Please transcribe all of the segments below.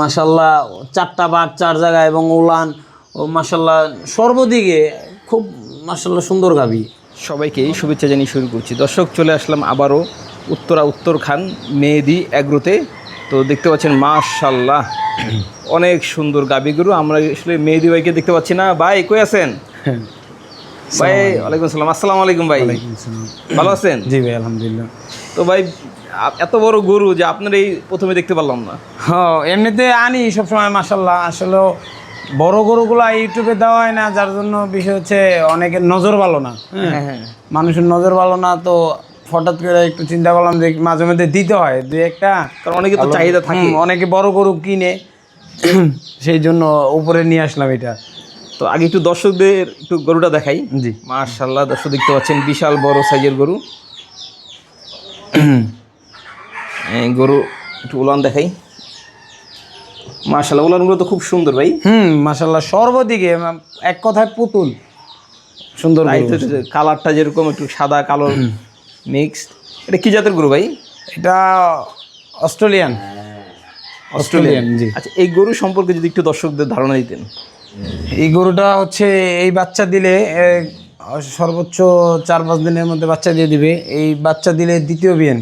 মাসাল্লাহ চারটা বার চার জায়গায় এবং উলান ও মাসাল্লাহ সর্বদিকে খুব মাসাল্লাহ সুন্দর গাবি সবাইকে শুভেচ্ছা জানিয়ে শুরু করছি। দর্শক চলে আসলাম আবারও উত্তরা উত্তর খান মেহেদি অ্যাগ্রোতে তো দেখতে পাচ্ছেন মাশাল্লাহ অনেক সুন্দর গাবি গরু। আমরা আসলে মেহেদি ভাইকে দেখতে পাচ্ছি না। ভাই কই আছেন? ভাই ওয়ালাইকুম আসসালাম। আসসালামু আলাইকুম ভাই। ভালো আছেন? জি ভাই আলহামদুলিল্লাহ। তো ভাই এত বড় গরু যে আপনার এই প্রথমে দেখতে পারলাম না। হ্যাঁ এমনিতে আনি সবসময় মাসাল্লাহ আসলে বড় গরুগুলা ইউটিউবে দেওয়া হয় না যার জন্য বিষয় হচ্ছে অনেকের নজর ভালো না। হ্যাঁ? হ্যাঁ হ্যাঁ। মানুষের নজর ভালো না তো হঠাৎ করে একটু চিন্তা করলাম যে মাঝে মধ্যে দিতে হয়। দু একটা। কারণ অনেকে তো চাহিদা থাকে। অনেকে বড় গরু কিনে সেই জন্য উপরে নিয়ে আসলাম এটা। তো আগে একটু দর্শকদের একটু গরুটা দেখাই। জি। মার্শাল্লাহ দর্শক দেখতে পাচ্ছেন বিশাল বড় সাইজের গরু। গরু একটু উলান দেখাই। মার্শাল্লাহ উলানগুলো তো খুব সুন্দর ভাই। হুম মাসাল্লাহ সর্বদিকে এক কথায় পুতুল। সুন্দর কালারটা যেরকম একটু সাদা কালো মিক্সড এটা কি জাতের গরু ভাই? এটা অস্ট্রেলিয়ান। অস্ট্রেলিয়ান জি। আচ্ছা এই গরু সম্পর্কে যদি একটু দর্শকদের ধারণা দিতেন। এই গরুটা হচ্ছে এই বাচ্চা দিলে সর্বোচ্চ চার পাঁচ দিনের মধ্যে বাচ্চা দিয়ে দিবে। এই বাচ্চা দিলে দ্বিতীয় বিয়েন।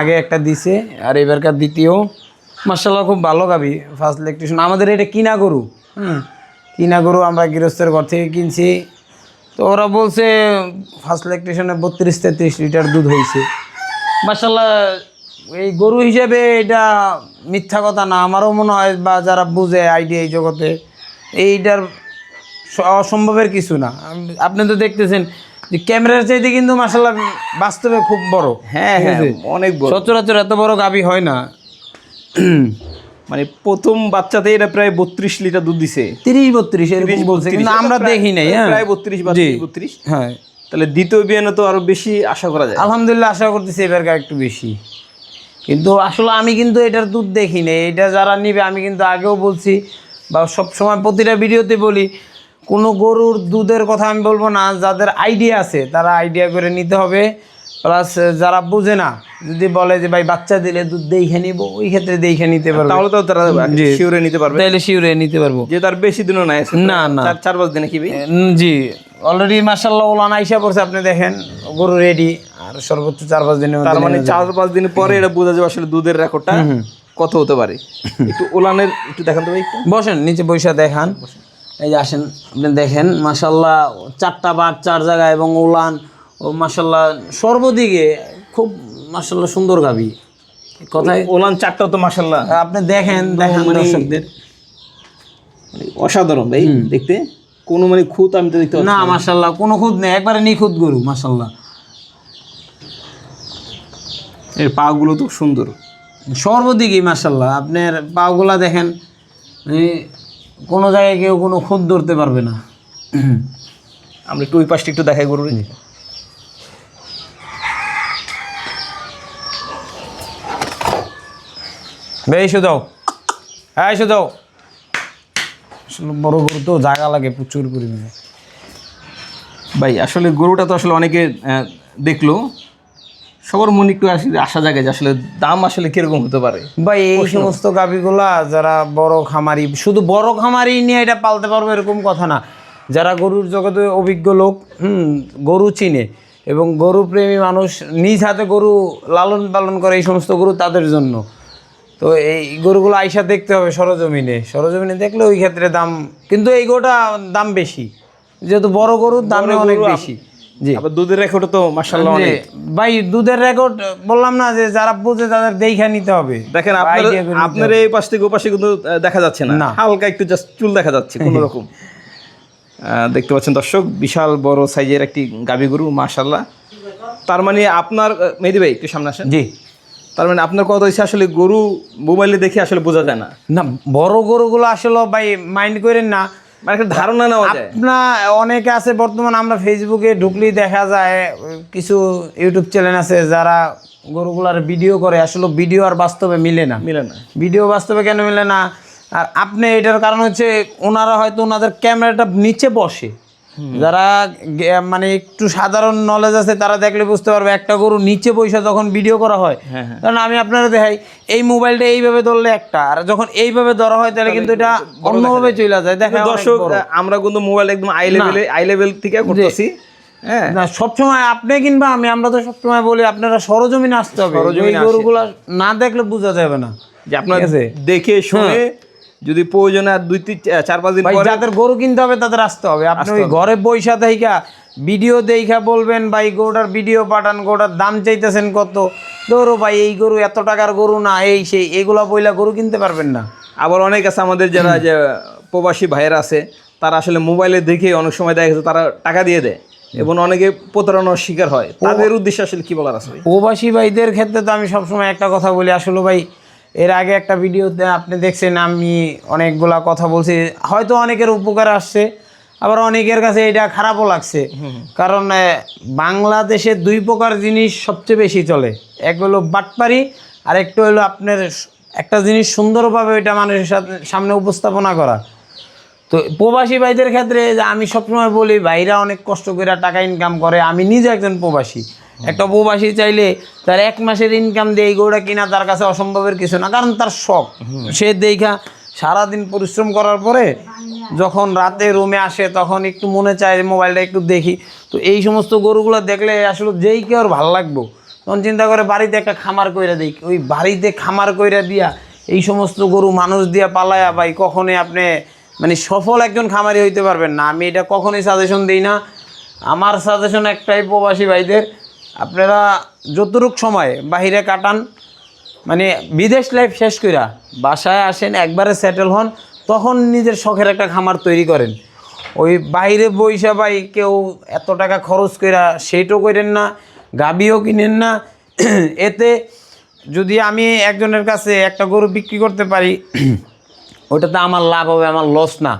আগে একটা দিছে আর এবারকার দ্বিতীয়। মার্শাল্লাহ খুব ভালো গাবি ফার্স্ট ইলেকট্রিশন আমাদের এটা কিনা গরু। হ্যাঁ কিনা গরু আমরা গৃহস্থের ঘর থেকে কিনছি। তো ওরা বলছে ফার্স্ট ইলেকট্রিশনে বত্রিশ তেত্রিশ লিটার দুধ হয়েছে মার্শাল্লাহ এই গরু হিসেবে এটা মিথ্যা কথা না। আমারও মনে হয় বা যারা বুঝে আইডিয়া এই জগতে এইটার অসম্ভবের কিছু না। আপনি তো দেখতেছেন যে ক্যামেরার চাইতে কিন্তু মার্শাল্লাহ বাস্তবে খুব বড়। হ্যাঁ হ্যাঁ অনেক বড়। সচরাচর এত বড় গাবি হয় না। মানে প্রথম বাচ্চাতে এটা প্রায় বত্রিশ লিটার দুধ দিছে। তিরিশ বত্রিশ এরকম বলছে কিন্তু আমরা দেখি নাই হ্যাঁ। প্রায় বত্রিশ বা বত্রিশ। হ্যাঁ। তাহলে দ্বিতীয় বিয়ানে তো আরও বেশি আশা করা যায়। আলহামদুলিল্লাহ আশা করতেছি এবারকার একটু বেশি। কিন্তু আসলে আমি কিন্তু এটার দুধ দেখি নাই এটা যারা নিবে আমি কিন্তু আগেও বলছি বা সবসময় প্রতিটা ভিডিওতে বলি কোনো গরুর দুধের কথা আমি বলব না যাদের আইডিয়া আছে তারা আইডিয়া করে নিতে হবে। প্লাস যারা বুঝে না যদি বলে যে ভাই বাচ্চা দিলে দুধ দেখে নিব ওই ক্ষেত্রে দেখে নিতে পারবে। তাহলে তো তারা শিওরে নিতে পারবে। তাহলে শিউরে নিতে পারব। যে তার বেশি দিনও নাই আছে না না। চার চার পাঁচ দিনে কি ভাই? জি। অলরেডি মার্শাল্লাহ ওলান আইসা পড়ছে আপনি দেখেন গরু রেডি আর সর্বোচ্চ চার পাঁচ দিনের তার মানে চার পাঁচ দিন পরে এটা বোঝা যাবে আসলে দুধের রেকর্ডটা কত হতে পারে। একটু ওলানের একটু দেখান তো ভাই একটু। বসেন নিচে বৈশা দেখান। এই যে আসেন আপনি দেখেন মাসাল্লাহ চারটা বার চার জায়গায় এবং উলান ও মাসাল্লাহ সর্বদিকে খুব মাসাল্লাহ সুন্দর গাবি কথায় ওলান চারটা তো মাসাল্লাহ আপনি দেখেন দেখেন দর্শকদের অসাধারণ ভাই। দেখতে। কোনো মানে খুঁত আমি তো দেখতে না মাসাল্লাহ কোনো খুদ নেই একবারে নিখুঁত গরু মাসাল্লাহ এর পা গুলো তো সুন্দর। সর্বদিকেই মাসাল্লাহ আপনার পাগুলা দেখেন এই কোনো জায়গায় কেউ কোনো খুদ ধরতে পারবে না। আমরা একটু ওই পাশটা একটু দেখাই গরু বে এসে দাও হ্যাঁ এসে দাও আসলে বড় গরু তো জায়গা লাগে প্রচুর পরিমাণে। ভাই আসলে গরুটা তো আসলে অনেকে আহ, দেখল। সবার মনে একটু আসলে আশা জাগে যে আসলে দাম আসলে কীরকম হতে পারে। ভাই এই সমস্ত গাভিগুলা যারা বড় খামারি শুধু বড় খামারি নিয়ে এটা পালতে পারব এরকম কথা না। যারা গরুর জগতে অভিজ্ঞ লোক হুম গরু চিনে এবং গরু প্রেমী মানুষ নিজ হাতে গরু লালন পালন করে এই সমস্ত গরু তাদের জন্য। তো এই গরুগুলো আইসা দেখতে হবে সরজমিনে। সরজমিনে দেখলে ওই ক্ষেত্রে দাম কিন্তু এই গরুটা দাম বেশি। যেহেতু বড় গরুর দামে অনেক বেশি। আবার দুধের রেকর্ড তো অনেক। ভাই দুধের রেকর্ড বললাম না যে যারা বুঝে তাদের দেখে নিতে হবে। দেখেন আপনার এই পাশ থেকে ও পাশে কিন্তু দেখা যাচ্ছে না। হালকা একটু জাস্ট চুল দেখা যাচ্ছে কোনো রকম। দেখতে পাচ্ছেন দর্শক বিশাল বড় সাইজের একটি গাবি গরু মাশাল্লাহ তার মানে আপনার মেহেদি ভাই একটু সামনে আসেন। জি। তার মানে আপনার কথা হচ্ছে আসলে গরু মোবাইলে দেখে আসলে বোঝা যায় না। না বড় গরুগুলো আসলে ভাই মাইন্ড করেন না। মানে একটা ধারণা নেওয়া যায়। আপনার অনেকে আছে বর্তমান আমরা ফেসবুকে ঢুকলেই দেখা যায় কিছু ইউটিউব চ্যানেল আছে যারা গরুগুলার ভিডিও করে আসলে ভিডিও আর বাস্তবে মিলে না। মিলে না। ভিডিও বাস্তবে কেন মিলে না? আর আপনি এটার কারণ হচ্ছে ওনারা হয়তো ওনাদের ক্যামেরাটা নিচে বসে। যারা মানে একটু সাধারণ নলেজ আছে তারা দেখলে বুঝতে পারবে একটা গরু নিচে পয়সা যখন ভিডিও করা হয় হ্যাঁ, হ্যাঁ। কারণ আমি আপনারা দেখাই এই মোবাইলটা এইভাবে ধরলে একটা আর যখন এইভাবে ধরা হয় তাহলে কিন্তু এটা অন্যভাবে চলে যায় দেখা দর্শক আমরা কিন্তু মোবাইল একদম আই লেভেলে আই লেভেল থেকে করতেছি। হ্যাঁ। না সবসময় আপনি কিংবা আমি আমরা তো সবসময় বলি আপনারা সরজমিনে আসতে হবে। সরজমিনে। গরুগুলা না দেখলে বোঝা যাবে না। যে আপনার দেখে শুনে যদি প্রয়োজনে আর দুই তিন চার পাঁচ দিন যাদের গরু কিনতে হবে তাদের আসতে হবে। আপনি ওই ঘরে বৈশা দেখা ভিডিও দেখা বলবেন ভাই গরুটার ভিডিও পাঠান গরুটার দাম চাইতেছেন কত? ধরো ভাই এই গরু এত টাকার গরু না এই সেই এগুলা বইলা গরু কিনতে পারবেন না। আবার অনেক আছে আমাদের যারা যে প্রবাসী ভাইয়েরা আছে তারা আসলে মোবাইলে দেখে অনেক সময় দেখা গেছে তারা টাকা দিয়ে দেয়। এবং অনেকে প্রতারণার শিকার হয়। তাদের উদ্দেশ্যে আসলে কি বলার আছে প্রবাসী ভাইদের ক্ষেত্রে তো আমি সবসময় একটা কথা বলি আসলে ভাই এর আগে একটা ভিডিওতে আপনি দেখছেন আমি অনেকগুলা কথা বলছি। হয়তো অনেকের উপকার আসছে আবার অনেকের কাছে এটা খারাপও লাগছে। কারণ বাংলাদেশে দুই প্রকার জিনিস সবচেয়ে বেশি চলে। এক হলো বাটপারি আর একটা হলো আপনার একটা জিনিস সুন্দরভাবে ওইটা মানুষের সাথে সামনে উপস্থাপনা করা। তো প্রবাসী ভাইদের ক্ষেত্রে যে আমি সবসময় বলি ভাইরা অনেক কষ্ট করে টাকা ইনকাম করে আমি নিজে একজন প্রবাসী। একটা প্রবাসী চাইলে তার এক মাসের ইনকাম দিয়ে এই গরুটা কিনা তার কাছে অসম্ভবের কিছু না কারণ তার শখ। সে দেখা সারাদিন পরিশ্রম করার পরে যখন রাতে রুমে আসে তখন একটু মনে চায় মোবাইলটা একটু দেখি। তো এই সমস্ত গরুগুলো দেখলে আসলে যেই কেউ ভালো লাগবো। তখন চিন্তা করে বাড়িতে একটা খামার কইরা দিই। ওই বাড়িতে খামার কইরা দিয়া এই সমস্ত গরু মানুষ দিয়া পালায়া ভাই কখনোই আপনি মানে সফল একজন খামারি হইতে পারবেন না। আমি এটা কখনোই সাজেশন দিই না। আমার সাজেশন একটাই প্রবাসী ভাইদের আপনারা যতটুক সময় বাহিরে কাটান মানে বিদেশ লাইফ শেষ কইরা বাসায় আসেন, একবারে সেটেল হন, তখন নিজের শখের একটা খামার তৈরি করেন। ওই বাইরে বইসা ভাই কেউ এত টাকা খরচ কইরা সেইটাও করেন না গাবিও কিনেন না। এতে যদি আমি একজনের কাছে একটা গরু বিক্রি করতে পারি, ওটাতে আমার লাভ হবে, আমার লস না।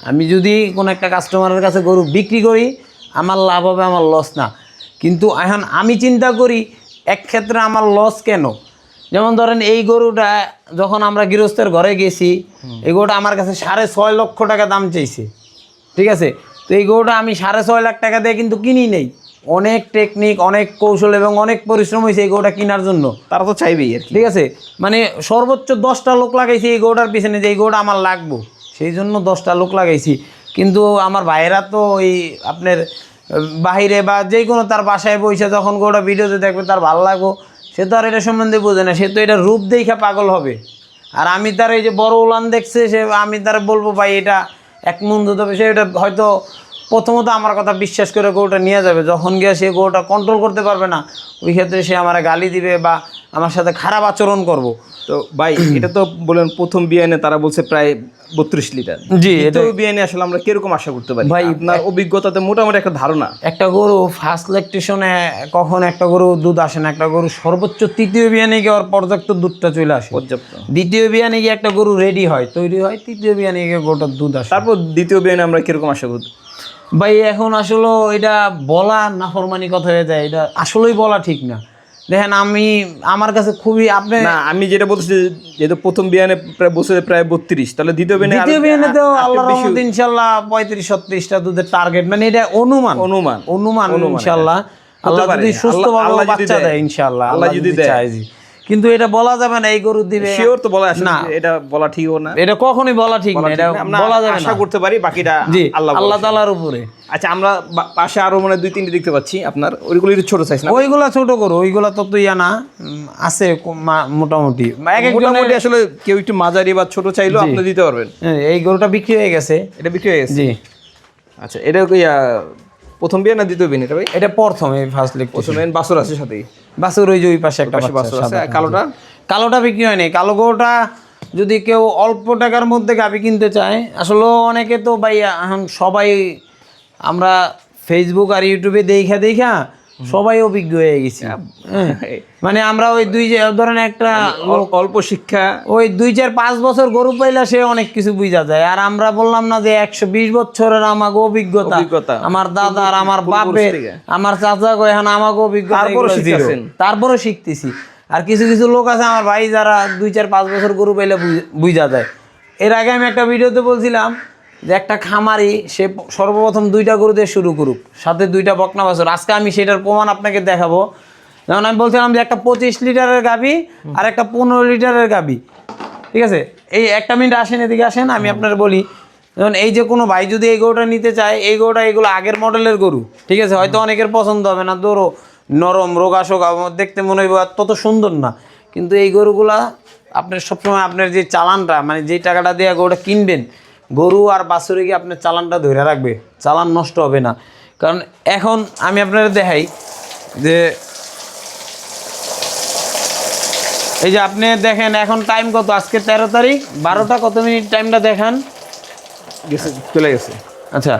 আমি যদি কোনো একটা কাস্টমারের কাছে গরু বিক্রি করি, আমার লাভ হবে, আমার লস না। কিন্তু এখন আমি চিন্তা করি এক ক্ষেত্রে আমার লস কেন? যেমন ধরেন এই গরুটা যখন আমরা গৃহস্থের ঘরে গেছি এই গরুটা আমার কাছে সাড়ে ছয় লক্ষ টাকা দাম চাইছে। ঠিক আছে? তো এই গরুটা আমি সাড়ে ছয় লাখ টাকা দিয়ে কিন্তু কিনি নেই। অনেক টেকনিক অনেক কৌশল এবং অনেক পরিশ্রম হয়েছে এই গরুটা কেনার জন্য। তারা তো চাইবেই আর ঠিক আছে? মানে সর্বোচ্চ দশটা লোক লাগাইছি এই গরুটার পিছনে যে এই গরুটা আমার লাগবো। সেই জন্য দশটা লোক লাগাইছি। কিন্তু আমার ভাইয়েরা তো ওই আপনার বাহিরে বা যে কোনো তার বাসায় বসে যখন গরুটা ভিডিওতে দেখবে তার ভালো লাগবো। সে তো আর এটা সম্বন্ধে বোঝে না, সে তো এটা রূপ দেখে পাগল হবে। আর আমি তার এই যে বড় উলান দেখছে, সে আমি তার বলব, ভাই, এটা এক মন দুধ হবে। সে এটা হয়তো প্রথমত আমার কথা বিশ্বাস করে গরুটা নিয়ে যাবে। যখন গিয়ে সে গরুটা কন্ট্রোল করতে পারবে না, ওই ক্ষেত্রে সে আমার গালি দিবে বা আমার সাথে খারাপ আচরণ করব। তো ভাই এটা তো বলেন প্রথম বিয়ানে তারা বলছে প্রায় বত্রিশ লিটার। জি তো বিয়ানে আসলে আমরা কীরকম আশা করতে পারি? ভাই, আপনার অভিজ্ঞতাতে মোটামুটি একটা ধারণা। একটা গরু ফার্স্ট ল্যাকটেশনে কখন একটা গরু দুধ আসে না একটা গরু সর্বোচ্চ তৃতীয় বিয়ানে গিয়ে ওর পর্যাপ্ত দুধটা চলে আসে। পর্যাপ্ত। দ্বিতীয় বিয়ানে গিয়ে একটা গরু রেডি হয় তৈরি হয় তৃতীয় বিয়ানে গিয়ে গরুটার দুধ আসে। তারপর দ্বিতীয় বিয়ানে আমরা কীরকম আশা করতে ভাই এখন আসলে এটা বলা না নাফরমানি কথা হয়ে যায় এটা আসলেই বলা ঠিক না। দেখেন আমি আমার কাছে খুবই আপনি না আমি যেটা বলছি যেহেতু প্রথম বিয়ানে প্রায় বছরে প্রায় বত্রিশ তাহলে দ্বিতীয় বিয়ানে দ্বিতীয় বিয়ানে তো আল্লাহ রহমত ইনশাল্লাহ পঁয়ত্রিশ ছত্রিশটা দুধের টার্গেট মানে এটা অনুমান। অনুমান। অনুমান ইনশাল্লাহ আল্লাহ যদি সুস্থ আল্লাহ- আল্লাহ বাচ্চা দেয়। ইনশাল্লাহ আল্লাহ যদি দেয়। কিন্তু এটা বলা যাবে না এই গরু দিবে শিওর তো বলা আসলে না। এটা বলা ঠিকও না। এটা কখনোই বলা ঠিক না এটা বলা যাবে আশা করতে পারি বাকিটা আল্লাহ আল্লাহ। তালার উপরে। আচ্ছা আমরা পাশে আরও মানে দুই তিনটে দেখতে পাচ্ছি আপনার। ওইগুলো একটু ছোট সাইজ না? ওইগুলা ছোট গরু ওইগুলা তো ইয়া না। আছে মোটামুটি। বা এক মোটামুটি আসলে কেউ একটু মাঝারি বা ছোট চাইলেও আপনি দিতে পারবেন। হ্যাঁ, এই গরুটা বিক্রি হয়ে গেছে। এটা বিক্রি হয়ে গেছে। জি। আচ্ছা এটা প্রথম বিয়ে না দ্বিতীয় বিয়ে এটা ভাই? এটা প্রথমে ফার্স্ট লিখতে প্রথম এন বাসুর আছে সাথেই। বাসুর ওই যে ওই পাশে একটা পাশে বাসুর আছে কালোটা? কালোটা বিক্রি হয়নি। কালো গোটা যদি কেউ অল্প টাকার মধ্যে গাবি কিনতে চায় আসলে অনেকে তো ভাই এখন সবাই আমরা ফেসবুক আর ইউটিউবে দেখা দেখা সবাই অভিজ্ঞ হয়ে গেছি। হ্যাঁ। মানে আমরা ওই দুই ধরেন একটা অল্প শিক্ষা। ওই দুই চার পাঁচ বছর গরু পাইলা সে অনেক কিছু বুঝা যায়। আর আমরা বললাম না যে একশো বিশ বছরের আমাকে অভিজ্ঞতা। আমার দাদা আর আমার বাপের আমার চাচা গো এখন আমাকে অভিজ্ঞতা। তারপরও শিখতেছি। আর কিছু কিছু লোক আছে আমার ভাই যারা দুই চার পাঁচ বছর গরু পাইলে বুঝা যায়। এর আগে আমি একটা ভিডিওতে বলছিলাম যে একটা খামারি সে সর্বপ্রথম দুইটা গরু দিয়ে শুরু করুক সাথে দুইটা বকনা বাছুর। আজকে আমি সেটার প্রমাণ আপনাকে দেখাবো। যেমন আমি বলছিলাম যে একটা পঁচিশ লিটারের গাবি আর একটা পনেরো লিটারের গাবি ঠিক আছে? এই একটা মিনিট আসেন এদিকে আসেন আমি আপনার বলি। যেমন এই যে কোনো ভাই যদি এই গরুটা নিতে চায় এই গরুটা এগুলো আগের মডেলের গরু। ঠিক আছে? হয়তো অনেকের পছন্দ হবে না। ধরো নরম রোগা শোকা দেখতে মনে হইব তত সুন্দর না। কিন্তু এই গরুগুলা আপনার সবসময় আপনার যে চালানটা মানে যেই টাকাটা দিয়ে গরুটা কিনবেন গরু আর বাছুরে গিয়ে আপনার চালানটা ধরে রাখবে চালান নষ্ট হবে না। কারণ এখন আমি আপনার দেখাই যে এই যে আপনি দেখেন এখন টাইম কত? আজকে তেরো তারিখ বারোটা কত মিনিট টাইমটা দেখান? গেছে চলে গেছে। আচ্ছা।